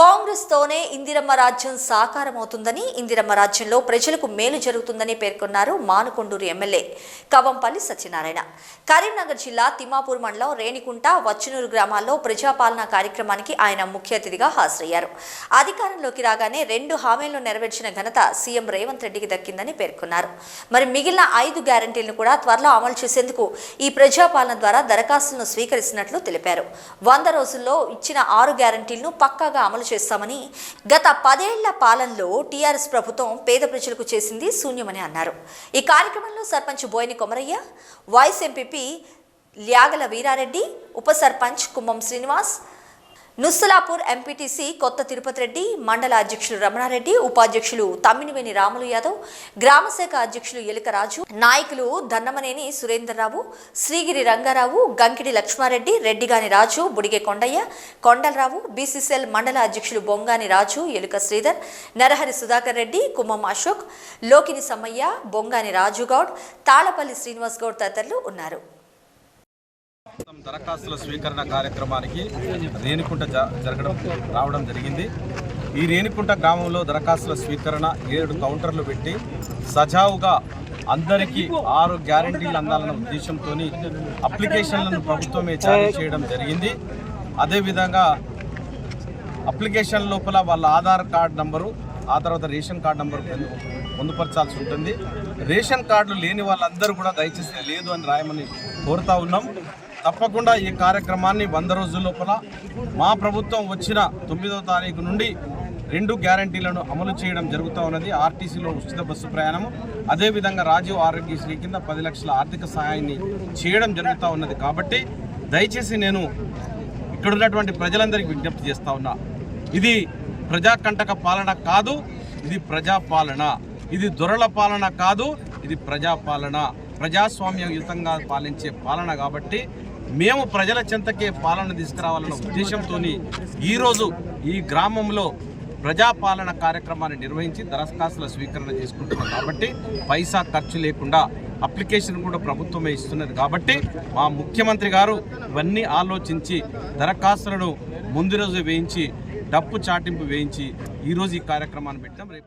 కాంగ్రెస్తోనే ఇందిరమ్మ రాజ్యం సాకారమవుతుందని ఇందిరమ్మ రాజ్యంలో ప్రజలకు మేలు జరుగుతుందని పేర్కొన్నారు మానుకొండూరు ఎమ్మెల్యే కవంపల్లి సత్యనారాయణ. కరీంనగర్ జిల్లా తిమ్మాపూర్ మండలం రేణికుంట వచ్చునూరు గ్రామాల్లో ప్రజాపాలన కార్యక్రమానికి ఆయన ముఖ్య అతిథిగా హాజరయ్యారు. అధికారంలోకి రాగానే రెండు హామీలను నెరవేర్చిన ఘనత సీఎం రేవంత్ రెడ్డికి దక్కిందని పేర్కొన్నారు. మరి మిగిలిన ఐదు గ్యారంటీలను కూడా త్వరలో అమలు చేసేందుకు ఈ ప్రజాపాలన ద్వారా దరఖాస్తులను స్వీకరిస్తున్నట్లు తెలిపారు. వంద రోజుల్లో ఇచ్చిన ఆరు గ్యారంటీలను పక్కాగా అమలు చేస్తామని గత పదేళ్ళ పాలనలో టీఆర్ఎస్ ప్రభుత్వం పేద ప్రజలకు చేసింది శూన్యమని అన్నారు. ఈ కార్యక్రమంలో సర్పంచ్ బోయిని కొమరయ్య వైస్ ఎంపీపీ ల్యాగల వీరారెడ్డి ఉప సర్పంచ్ కుమ్మం శ్రీనివాస్ నుస్సలాపూర్ ఎంపీటీసీ కొత్త తిరుపతి రెడ్డి మండల అధ్యక్షులు రమణారెడ్డి ఉపాధ్యక్షులు తమ్మినివేని రాములు యాదవ్ గ్రామశాఖ అధ్యక్షులు ఎలికరాజు నాయకులు దన్నమనేని సురేందర్రావు శ్రీగిరి రంగారావు గంకిడి లక్ష్మారెడ్డి రెడ్డిగాని రాజు బుడిగే కొండయ్య కొండలరావు బీసీసీఎల్ మండల అధ్యక్షులు బొంగాని రాజు ఎలుక శ్రీధర్ నరహరి సుధాకర్ రెడ్డి కుమ్మం అశోక్ లోకిని సమ్మయ్య బొంగాని రాజు గౌడ్ తాళపల్లి శ్రీనివాస్ గౌడ్ తదితరులు ఉన్నారు. దరఖాస్తుల స్వీకరణ కార్యక్రమానికి రేణికుంట జ- జరగడం రావడం జరిగింది. ఈ రేణికుంట గ్రామంలో దరఖాస్తుల స్వీకరణ ఏడు కౌంటర్లు పెట్టి సజావుగా అందరికీ ఆరు గ్యారంటీలు అందాలన్న ఉద్దేశంతో అప్లికేషన్లను ప్రభుత్వమే జారీ చేయడం జరిగింది. అదేవిధంగా అప్లికేషన్ లోపల వాళ్ళ ఆధార్ కార్డ్ నంబరు ఆ తర్వాత రేషన్ కార్డ్ నంబర్ పొందుపరచాల్సి ఉంటుంది. రేషన్ కార్డులు లేని వాళ్ళందరూ కూడా దయచేసి లేదు అని రాయమని కోరుతా ఉన్నాం. తప్పకుండా ఈ కార్యక్రమాన్ని వంద రోజుల లోపల మా ప్రభుత్వం వచ్చిన తొమ్మిదవ తారీఖు నుండి రెండు గ్యారంటీలను అమలు చేయడం జరుగుతూ ఉన్నది. ఆర్టీసీలో ఉచిత బస్సు ప్రయాణం. అదేవిధంగా రాజీవ్ ఆరోగ్యశ్రీ కింద పది లక్షల ఆర్థిక సహాయాన్ని చేయడం జరుగుతూ ఉన్నది. కాబట్టి దయచేసి నేను ఇక్కడ ఉన్నటువంటి ప్రజలందరికీ విజ్ఞప్తి చేస్తా ఉన్నా. ఇది ప్రజాకంటక పాలన కాదు ఇది ప్రజాపాలన. ఇది దొరల పాలన కాదు ఇది ప్రజాపాలన. ప్రజాస్వామ్యయుతంగా పాలించే పాలన కాబట్టి మేము ప్రజల చెంతకే పాలన తీసుకురావాలన్న ఉద్దేశంతో ఈరోజు ఈ గ్రామంలో ప్రజాపాలన కార్యక్రమాన్ని నిర్వహించి దరఖాస్తుల స్వీకరణ చేసుకుంటున్నాం కాబట్టి పైసా ఖర్చు లేకుండా అప్లికేషన్ కూడా ప్రభుత్వమే ఇస్తున్నది కాబట్టి మా ముఖ్యమంత్రి గారు ఇవన్నీ ఆలోచించి దరఖాస్తులను ముందు రోజు వేయించి డప్పు చాటింపు వేయించి ఈరోజు ఈ కార్యక్రమాన్ని పెట్టాం రేపు